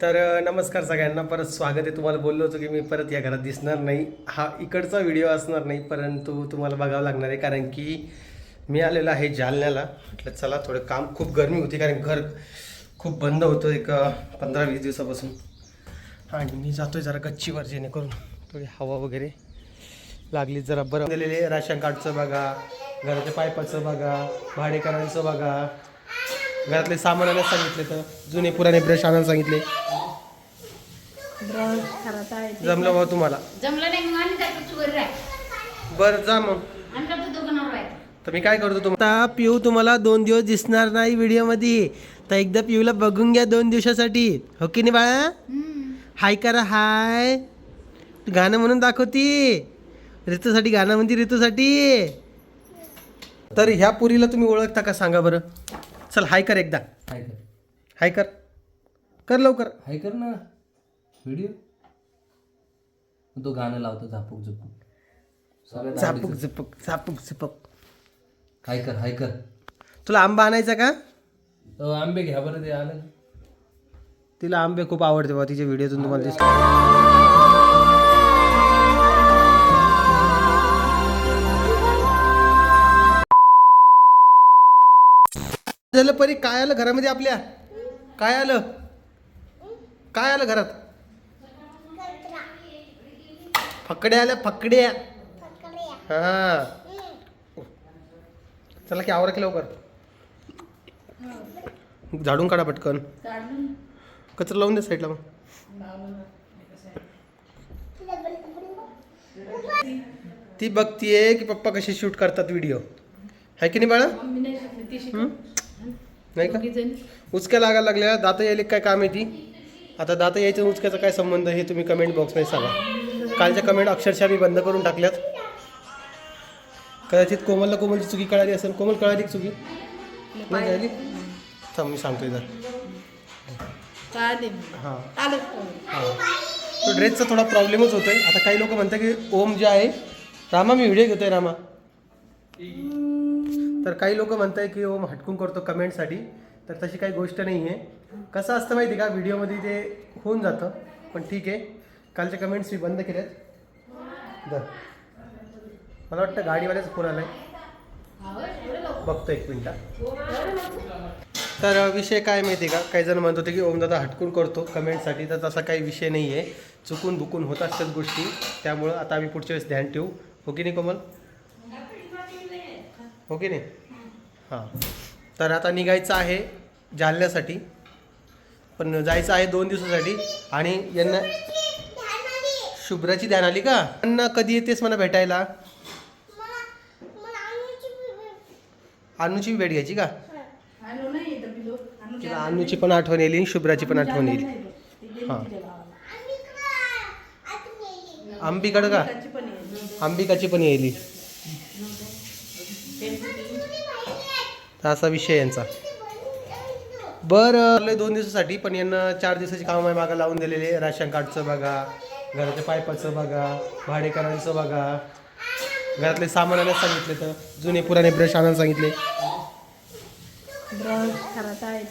तर नमस्कार सगळ्यांना. परत स्वागत आहे. तुम्हाला बोललो होतो की मी परत या घरात दिसणार नाही. हा इकडचा व्हिडिओ असणार नाही परंतु तुम्हाला बघावं लागणार आहे. कारण की मी आलेलो आहे जालन्याला. म्हटलं चला थोडं काम खूप गरमी होती कारण घर खूप बंद होतं एक पंधरा वीस दिवसापासून. आणि मी जातोय जरा गच्चीवर जेणेकरून थोडी हवा वगैरे लागली जरा. बरं दिलेले राशन कार्डचं बघा घराच्या पायपाचं बघा भाडेकरांचं बघा. घरातले सामान आणायला सांगितले तर जुने पुराणे ब्रश आणायला सांगितले. जमलं बा तुम्हाला? जमलं नाही मग आणि जातो चुवर राह बरं जा मग. जातो दुकानावर तर मी काय करतो तुम्हाला आता पिऊ तुम्हाला दोन दिवस दिसणार नाही व्हिडिओमध्ये. तर एकदा पिऊला बघून घ्या दोन दिवसासाठी. हो की नाही बाळा? हाय करा हाय. तू गाणं म्हणून दाखवती. ऋतूसाठी गाणं म्हणती ऋतूसाठी तर ह्या पुरीला तुम्ही ओळखता का? सांगा बरं. चल हाय कर एकदा. हाय कर. हाय कर. कर लवकर. हाय कर ना. व्हिडिओ तो गाणं लावतो झापूक झुपूक. सगळ्यात झापूक आवडीचं. झपक झापूक झपक. हाय कर हाय कर. तुला आंबा आणायचा का? आंबे घ्या बरं ते आलं. तिला आंबे खूप आवडते बा तिच्या व्हिडिओतून तुम्हाला दिसतो झालं परी काय आलं घरामध्ये आपल्या? काय आलं? काय आलं घरात? फकड्या आल्या फकड्या. हा. चला की आवरा की लवकर. झाडून काढा पटकन. काढून कचरा लावून दे साईडला मग. ती बघतीये की पप्पा कसे शूट करतात व्हिडिओ. आहे की नाही बाळा? नाही का. उचक्या लागायला लागल्या. दात यायले काय काम आहे ती? आता दात यायचं उचक्याचा काय संबंध हे तुम्ही कमेंट बॉक्समध्ये सांगा. कालच्या कमेंट अक्षरशः मी बंद करून टाकल्यात. कदाचित कोमलला कोमलची चुकी कळाली असेल. कोमल कळाली चुकी? नाही कळाली? थांब मी सांगतोय जर. हां. हां. तो ड्रेसचा थोडा प्रॉब्लेमच होतोय. आता काही लोक म्हणतात की ओम जे आहे. रामा मी व्हिडिओ घेतोय रामा. तर काही लोक म्हणत आहे की ओम हटकून करतो कमेंटसाठी. तर तशी काही गोष्ट नाही आहे कसं असतं माहिती आहे का व्हिडिओमध्ये ते होऊन जातं पण ठीक आहे. कालच्या कमेंट्स मी बंद केल्यात. बर मला वाटतं गाडीवाल्याचा फोन आला आहे बघतो एक मिनटा. तर विषय काय माहिती आहे का काही जण म्हणत होते की ओमदादा हटकून करतो कमेंटसाठी. तर तसा काही विषय नाही आहे चुकून बुकून होत असतात गोष्टी. त्यामुळं आता आम्ही पुढच्या वेळेस ध्यान ठेवू. हो की नाही कोमल? हो की नाही? हां. तर आता निघायचं आहे जालन्यासाठी. पण जायचं आहे दोन दिवसासाठी. आणि यांना शुभ्राची ध्यान आली का? यांना कधी येतेस मला भेटायला? अनुची भेट घ्यायची का? तिला अनुची पण आठवण येईल शुभ्राची पण आठवण येईल. हां. अंबिकडं का? त्याची पण आहे. अंबिकाची पण येईल. तर असा विषय यांचा. बरं दोन दिवसासाठी पण यांना चार दिवसाची काम आहे मागं लावून दिलेले. राशन कार्डचं बघा घराच्या पायपाचं बघा भाडेकरांचं बघा. घरातले सामान आणायला सांगितले तर जुने पुराणे ब्रश आणायला सांगितले.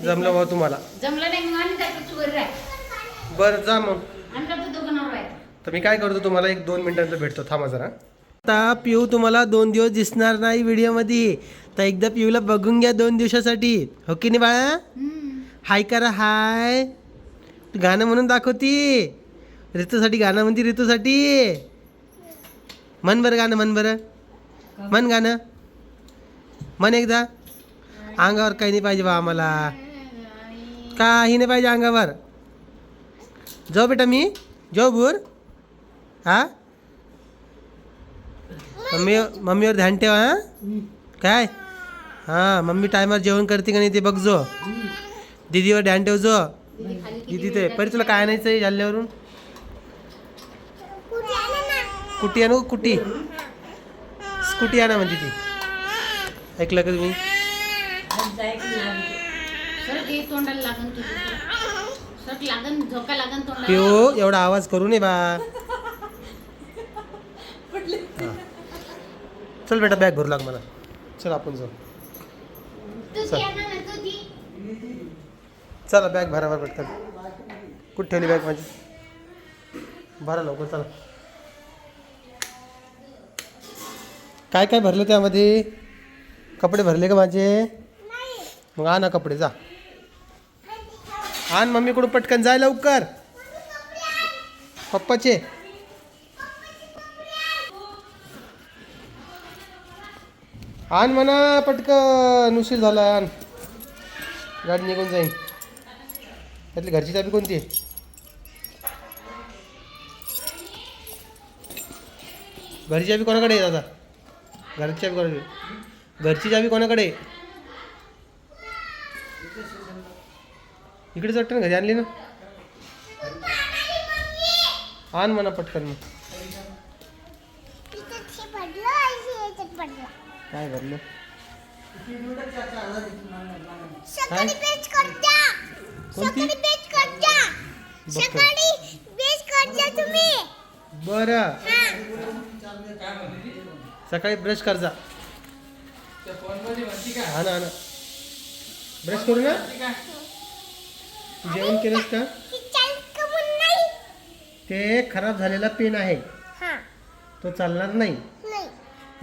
जमलं बा तुम्हाला? जमलं नाही बरं जा मग. तर मी काय करतो तुम्हाला एक दोन मिनिटांचं भेटतो. थांबा जरा. आता पिऊ तुम्हाला दोन दिवस दिसणार नाही व्हिडिओमध्ये. तर एकदा पिऊला बघून घ्या दोन दिवसासाठी. हो की नाही बाळा? हाय करा हाय. तू गाणं म्हणून दाखवती. ऋतूसाठी गाणं म्हणती ऋतूसाठी म्हण बरं गाणं म्हण बरं. म्हण गाणं. म्हण एकदा. अंगावर काही नाही पाहिजे बा आम्हाला. काही नाही पाहिजे अंगावर. जाऊ बेटा मी. जाऊ बुर हा? मम्मी मम्मीवर ध्यान ठेवा हा? काय? हां मम्मी टायमावर जेवण करते का नाही ते बघ जो. दीदीवर ध्यान ठेव जो. दीदी ते. परी तुला काय आणायचं आहे जाल्ल्यावरून कुटी आणू कुटी? स्कूटी आणा म्हणजे ती. ऐकलं का तुम्ही? पिओ एवढा आवाज करू नये बा. चल बेटा बॅग भरू लाग मला. चल आपण जाऊ. चल. चला बॅग भरा भरा पटकन. कुठे ठेवली बॅग माझी? बरं लवकर चला. काय काय भरलं त्यामध्ये? कपडे भरले का माझे? मग आणा कपडे जा. आण मम्मीकडून पटकन जाय लवकर. पप्पाचे. आण म्हणा पटकन. उशीर झाला आण. गाडी निघून जाईन. त्यातली घरची चाबी कोणती आहे? घरची चाबी कोणाकडे आहे दादा? घरची चाबी कोणाकडे घरची चाबी कोणाकडे आहे? इकडेच ना घरी आणली ना? आण म्हणा पटकन मग. काय भरलं? कोणती? बघतो. बरं. सकाळी ब्रश कर जा. हा ना हा ना. ब्रश करू ना? जेवण केलंस का? ते खराब झालेला पेन आहे. तो चालणार नाही.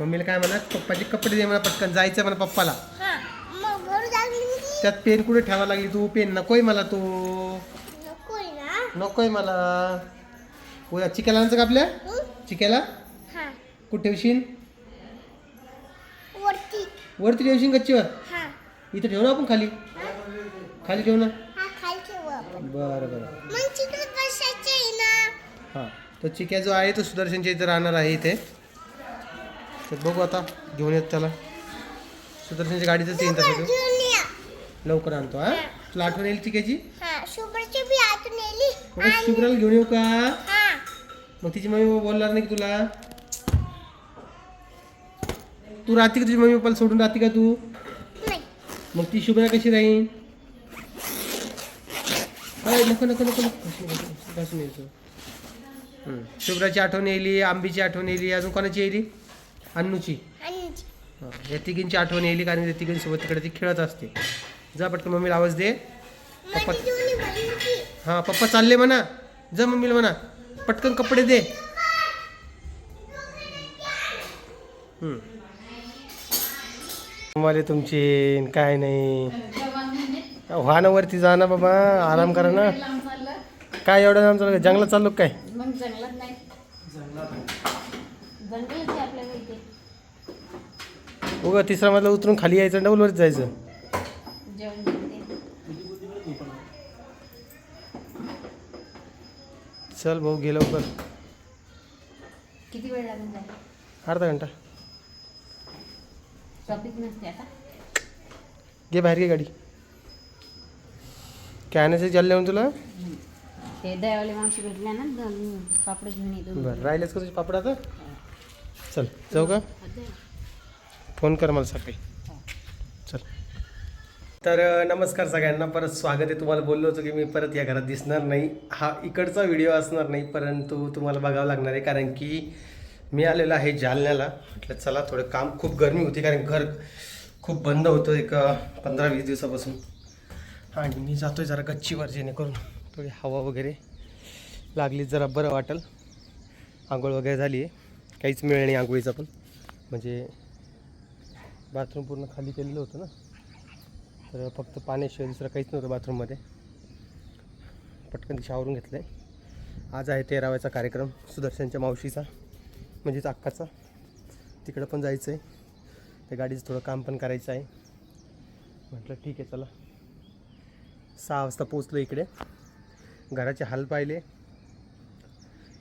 मम्मीला काय म्हणा पप्पाचे कपडे दे मला पटकन जायचं मला पप्पाला. त्यात पेन कुठे ठेवा लागली तू? पेन नकोय मला तो. नकोय मला. उद्या चिक्याला आणायचं का आपल्या? चिक्याला? कुठे ठेवशील? वरती. ठेवशील गच्चीवर? हा. इथं ठेव ना आपण खाली? खाली ठेव ना? हा बरं बरं. हां. तो चिक्या जो आहे तो सुदर्शनच्या इथे राहणार आहे इथे. तर बघू आता घेऊन येत त्याला. सुदर्शनच्या गाडीतच येईन तसं तो. लवकर आणतो हा? तुला आठवण येईल हा नेली मग शुभ्राला घेऊन येऊ का? हा. मग तिची मम्मी बोलणार नाही की तुला? तू राहते का तुझी मम्मी पप्पाला सोडून राहते का तू? नाही. मग ती शुभ्रा कशी राहीन? अय, नको नको नको नको. यायचं हम्म. शुभ्राची आठवण येईली आंबीची आठवण येईली अजून कोणाची येईली? अन्नूची. हा, या तिघींची आठवण येईली कारण त्या तिघींसोबत तिकडे ती खेळत असते. जा पटकन मम्मीला आवाज दे. पप्पा हां पप्पा चालले म्हणा. जा मम्मीला म्हणा. पटकन कपडे दे. मला तुमचे काय नाही. व्हा ना वरती जा ना बाबा. आराम करा ना. काय एवढं जंगलात चाललो का काय मग जंगलात नाही जंगलच आहे आपल्याला इथे उगा तिसरा मधला उतरून खाली यायचं डबलवरच जायचं. चल भाऊ गेलो लवकर. किती वेळ लागून जाईल? अर्धा घंटा. ट्रॉफिक नसते आता. घे बाहेर घे गाडी. काय म्हणून तुला? ते दयावाले मावशी भेटल्या ना दोन पापड घेऊन येतो बरं राहिलेच का तुझे पापड आता? चल जाऊ का? फोन कर मला सकाळी. चल. तर नमस्कार सगळ्यांना. परत स्वागत आहे. तुम्हाला बोललो होतो की मी परत या घरात दिसणार नाही. हा इकडचा व्हिडिओ असणार नाही परंतु तुम्हाला बघावं लागणार आहे. कारण की मी आलेलो आहे जालन्याला. म्हटलं चला थोडं काम खूप गरमी होती कारण घर खूप बंद होतं एक पंधरा वीस दिवसापासून. आणि मी जातोय जरा गच्चीवर जेणेकरून थोडी हवा वगैरे लागली जरा बरं वाटेल. आंघोळ वगैरे झाली आहे. काहीच मिळेल नाही आंघोळीचा पण. म्हणजे बाथरूम पूर्ण खाली केलेलं होतं ना. तर फक्त पाण्याशिवाय दुसरं काहीच नव्हतं बाथरूममध्ये. पटकन दिशा आवरून घेतलं आहे आज आहे तेराव्याचा कार्यक्रम सुदर्शनच्या मावशीचा म्हणजेच अक्काचा. तिकडं पण जायचं आहे त्या गाडीचं थोडं काम पण करायचं आहे. म्हटलं ठीक आहे चला. सहा वाजता पोचलो इकडे. घराचे हाल पाहिले.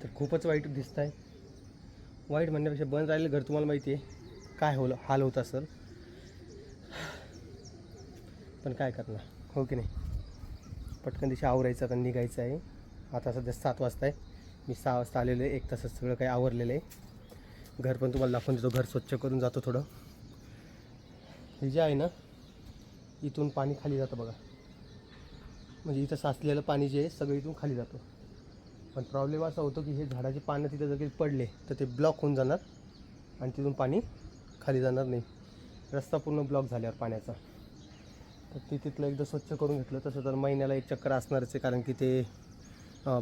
तर खूपच वाईट दिसत आहे वाईट म्हणण्यापेक्षा बंद राहिलं घर तुम्हाला माहिती आहे. काय होलं हाल होत असेल. पण काय करणार? हो की नाही? पटकन दिशा आवरायचं आता निघायचं आहे. आता सध्या सात वाजता आहे. मी सहा वाजता आलेलो आहे. एक तासात सगळं काही आवरलेलं आहे. घर पण तुम्हाला दाखवून देतो. घर स्वच्छ करून जातो थोडं. हे जे आहे ना इथून पाणी खाली जातं बघा. म्हणजे इथं साचलेलं पाणी जे आहे सगळं इथून खाली जातो. पण प्रॉब्लेम असा होतो की हे झाडाचे पानं तिथं जर काही पडले तर ते ब्लॉक होऊन जाणार आणि तिथून पाणी खाली जाणार नाही. रस्ता पूर्ण ब्लॉक झाल्यावर पाण्याचा. तर ते तिथलं एकदा स्वच्छ करून घेतलं. तसं तर महिन्याला एक चक्कर असणारच आहे कारण की ते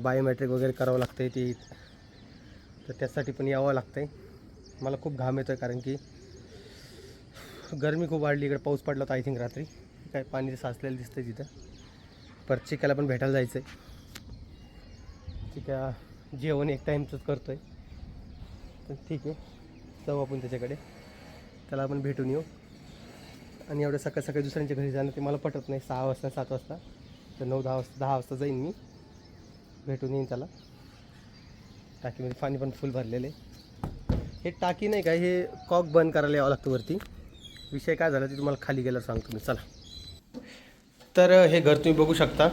बायोमॅट्रिक वगैरे करावं लागतं आहे ते. तर त्यासाठी पण यावं लागतं आहे मला खूप घाम येतो आहे कारण की गरमी खूप वाढली इकडे पाऊस पडला होता आय थिंक रात्री. काय पाणी साचलेलं दिसतंय तिथं. परत चिक्याला पण भेटायला जायचं आहे चिका जेवण एक टाईमचंच करतो आहे तर ठीक आहे जाऊ आपण त्याच्याकडे. त्याला आपण भेटून येऊ. आणि एवढं सकाळ सकाळी दुसऱ्यांच्या घरी जाणं ते मला पटत नाही. सहा वाजता सात वाजता. तर नऊ दहा वाजता दहा वाजता जाईन मी. भेटून येईन त्याला. टाकीमध्ये पाणी पण फुल भरलेलं आहे. हे टाकी नाही का हे कॉक बंद करायला यावं लागतं वरती. विषय काय झाला ते तुम्हाला खाली गेल्यावर सांगतो मी. चला. तर हे घर तुम्ही बघू शकता.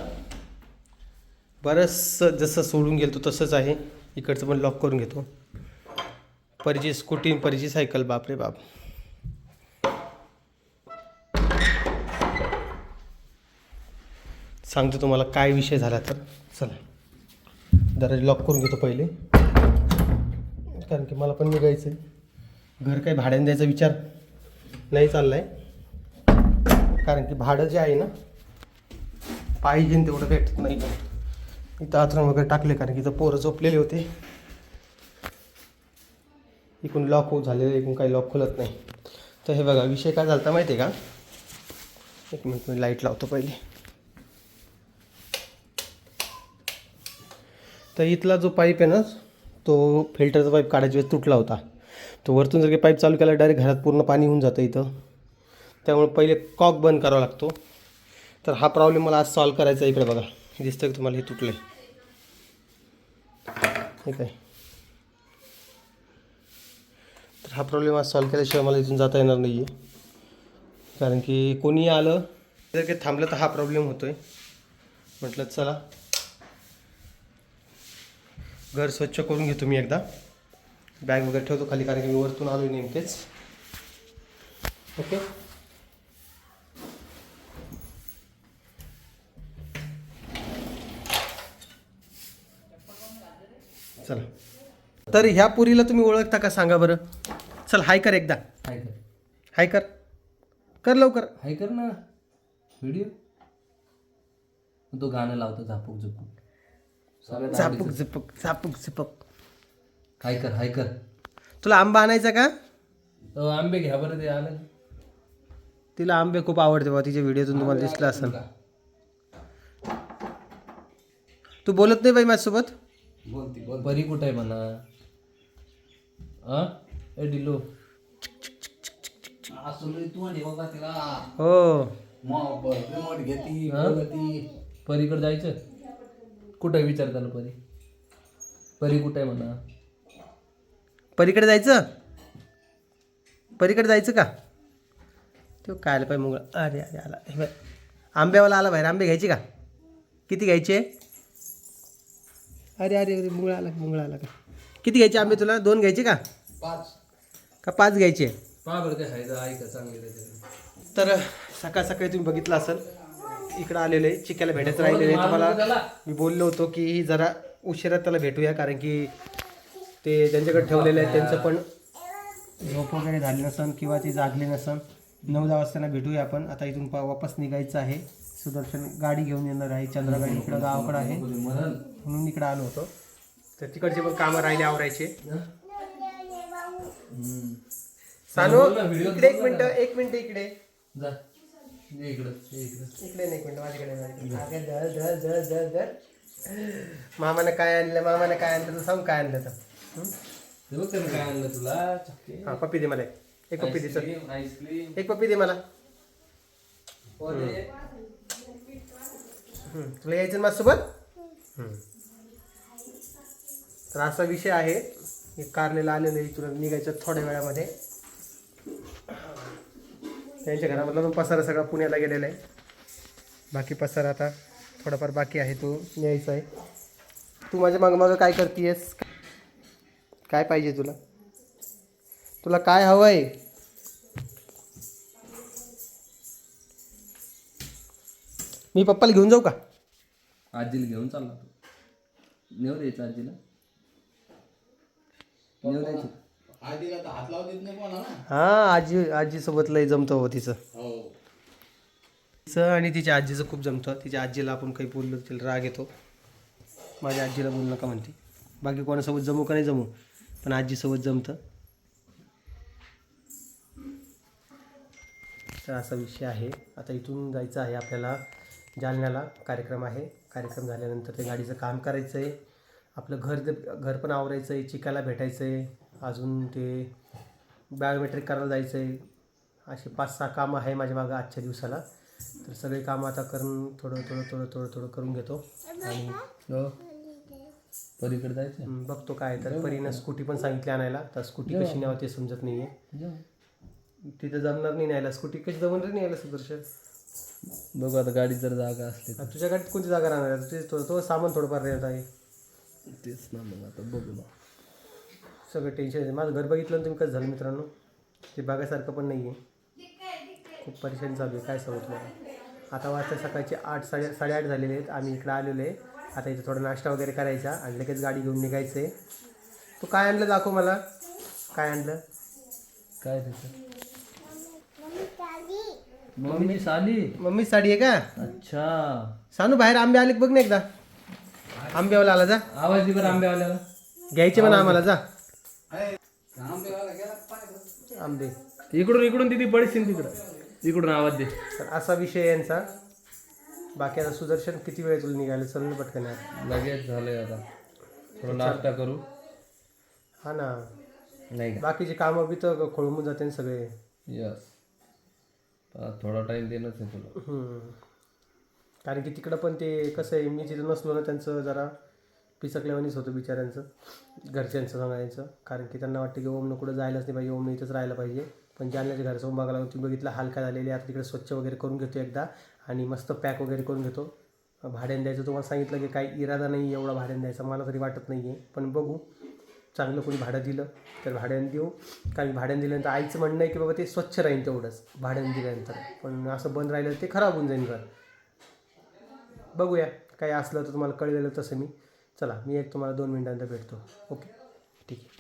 बरंचसं जसं सोडून गेलो तसंच आहे. इकडचं पण लॉक करून घेतो. परीची स्कूटी परीची सायकल बाप रे बाप. सांगतो तुम्हाला काय विषय झाला तर. चला. दरवाजे लॉक करून घेतो पहिले. कारण की मला पण निघायचं आहे घर काही भाड्याने द्यायचा विचार नाही चालला आहे कारण की भाडं जे आहे ना पाहिजे तेवढं भेटत नाही. इथं आचरण वगैरे टाकले कारण की इथं पोरं झोपलेले होते. इकडून लॉक होऊ झालेलं इकडून काही लॉक खुलत नाही. तर हे बघा विषय काय झाला माहिती आहे का? एक मिनिट मी लाइट लावतो पहिले. तर इथला जो पाईप आहे ना तो फिल्टरचा पाईप काढायच्या वेळेस तुटला होता. तो वरतून जर काही पाईप चालू केला डायरेक्ट घरात पूर्ण पाणी होऊन जातं इथं. त्यामुळे पहिले कॉक बंद करावा लागतो. तर हा प्रॉब्लेम मला आज सॉल्व करायचा आहे इकडे बघा. दिसतं की तुम्हाला? हे तुटलं आहे ठीक आहे तर हा प्रॉब्लेम आज सॉल्व केल्याशिवाय मला इथून जाता येणार नाही आहे कारण की कोणी आलं जर काही थांबलं तर हा प्रॉब्लेम होतो आहे म्हटलं चला. घर स्वच्छ करून घेतो मी एकदा. बॅग वगैरे ठेवतो खाली कारण की मी वरतून आलो नेमकेच. ओके चला. तर ह्या पुरीला तुम्ही ओळखता का सांगा बरं. चल हाय कर एकदा. हाय कर. हाय कर. कर लवकर. हाय कर ना. व्हिडिओ तो गाणं लावतो झापूक झुपूक झापूक. झिपक झापूक झिपक. हाय कर हाय कर. तुला आंबा आणायचा का? अ, आंबे घ्या बरं ते आलं. तिला आंबे खूप आवडते बा तिच्या व्हिडिओतून तुम्हाला दिसलं असेल. तू बोलत नाही बाई माझ्यासोबत? बोलती बोल परी कुठं आहे म्हणा? अ? ए डिल्लो हो. परीकडे जायचं? कुठं आहे विचार त्याला परी? परी कुठं आहे म्हणा? परीकडे जायचं? परीकडे जायचं का? तो काय आलं पाहिजे मुंगळा. अरे अरे आला. हे बाय आंब्यावाला आला बाहेर. आंबे घ्यायचे का? किती घ्यायचे? अरे अरे अरे मुंगळा आला मुंगळा आला का? किती घ्यायचे आंबे तुला? दोन घ्यायचे का? पाच. का पाच घ्यायचे? पहा बरं ते चांगले तर सकाळ सकाळी तुम्ही बघितलं असेल इकडं आलेलं आहे चिक्याला भेटायचं राहिलेलं. आहे तुम्हाला मी बोललो होतो की जरा उशिरा त्याला भेटूया कारण की ते ज्यांच्याकडे ठेवलेलं आहे त्यांचं पण झोप वगैरे झाली नसन किंवा ते जागले नसन नऊ दहा वाजता भेटूया आपण. आता इथून वापस निघायचं आहे. सुदर्शन गाडी घेऊन येणार आहे चंद्रा गाडी इकडं गावाकडं आहे. म्हणून इकडं आलो होतो. तर तिकडचे पण कामं राहिले आवरायचे. सानू इकडे एक मिनिट एक मिनिट इकडे. इकडं नाही मिनिट माझ्याकडे माझ्याकडे. अगं, धर धर धर धर धर मामानं काय आणलं मामानं काय आणलं तू सांग काय आणलं तर बघ काय आणलं तुला हा पप्पी दे मला एक. पप्पी दे आईस्क्रीम एक पप्पी दे मला. तुला यायचं माझ्यासोबत. तर असा विषय आहे कारलेला आलेलं आहे तुला निघायचं थोड्या वेळामध्ये त्यांच्या घरामधला पण पसारा सगळा पुण्याला गेलेला आहे. बाकी पसारा आता थोडाफार बाकी आहे तो न्यायचा आहे. तू माझ्या मागं मागं काय करतीयस? काय पाहिजे तुला? तुला काय हवं आहे मी पप्पाला घेऊन जाऊ का? आजीला घेऊन चालला तू. नेऊ द्यायचं आजीला? नेऊ द्यायचं. हा आजी आजीसोबत लय जमतं हो तिचं. तिचं आणि तिच्या आजीचं खूप जमतं. तिच्या आजीला आपण काही बोललो तिला राग येतो. माझ्या आजीला बोलू नका म्हणते. बाकी कोणासोबत जमू का नाही जमू पण आजीसोबत जमतं. तर असा विषय आहे. आता इथून जायचं आहे आपल्याला जालन्याला. कार्यक्रम आहे. कार्यक्रम झाल्यानंतर ते गाडीचं काम करायचं आहे आपलं घर घर पण आवरायचं आहे चिकायला भेटायचं आहे अजून ते बायोमेट्रिक करायला जायचं आहे असे पाच सहा कामं आहे माझ्या मागं आजच्या दिवसाला. तर सगळे कामं आता करून थोडं थोडं थोडं थोडं थोडं करून घेतो. आणि हो. पलीकडे जायचं बघतो काय तर. परीनं स्कूटी पण सांगितली आणायला. तर स्कूटी कशी न्यावं ते समजत नाही आहे. तिथं जमणार नाही न्यायला. स्कूटी कशी जमणार नाही न्यायला सुदर्शन? बघू आता गाडीत जर जागा असली तुझ्या गाडीत कोणती जागा राहणार? तो तो सामान थोडंफार रेट आहे. तेच ना मग आता बघू ना. सगळं टेन्शन आहे माझं घर बघितलं ना तुम्ही कसं झालं मित्रांनो? ते बघायसारखं पण नाही आहे खूप परेशानी चालू आहे काय सांगू तुम्हाला आता वाजता सकाळचे आठ साडे साडेआठ झालेले आहेत. आम्ही इकडे आलेलो आहे. आता इथे थोडा नाश्ता वगैरे करायचा आणि लगेच गाडी घेऊन निघायचं आहे तू काय आणलं दाखव मला. काय आणलं? काय त्याचं मम्मी साली मम्मी साडी? आहे का? अच्छा. सानू बाहेर आंबे आले बघ ना एकदा. आंब्यावाला आला जा. आवाज दे बरं आंब्यावाल्याला. घ्यायचे म्हणा आम्हाला जा. आंबे. इकडून इकडून तिथे पडशील तिकडं. इकडून आवाज दे. तर असा विषय यांचा. बाकी आता सुदर्शन किती वेळ तुला निघायला चल पटकन यार. लगेच झालंय आता. थोडं नाश्ता करू. हा ना. नाही का? बाकीचे कामं बी तर खोळंबून जाते ना सगळे. यस थोडा टाइम देणंच आहे तुला. हम्म. कारण की तिकडं पण ते कसं आहे मी तिथं नसलो ना त्यांचं जरा पिसकल्यावानीच होतं बिचाऱ्यांचं घरच्यांचं सांगायचं. कारण की त्यांना वाटतं की ओमनं कुठं जायलाच नाही पाहिजे ओमनं इथंच राहायला पाहिजे. पण जालन्याच्या घरचं ओम बघायला तुम्ही बघितलं हलका झालेली आता तिकडे स्वच्छ वगैरे करून घेतो एकदा आणि मस्त पॅक वगैरे करून घेतो. भाड्याने द्यायचं तुम्हाला सांगितलं की काही इरादा नाही एवढा भाड्याने द्यायचा मला तरी वाटत नाही आहे पण बघू चांगलं कोणी भाडं दिलं तर भाड्याने देऊ. कारण भाड्याने दिल्यानंतर आईचं म्हणणं आहे की बाबा ते स्वच्छ राहील तेवढंच भाड्याने दिल्यानंतर. पण असं बंद राहिलं ते खराब होऊन जाईल घर. बघूया काही असलं तर तुम्हाला कळलेलं तसं मी. चला मी एक तुम्हाला दोन मिनटानंतर भेटतो. ओके. ठीक आहे.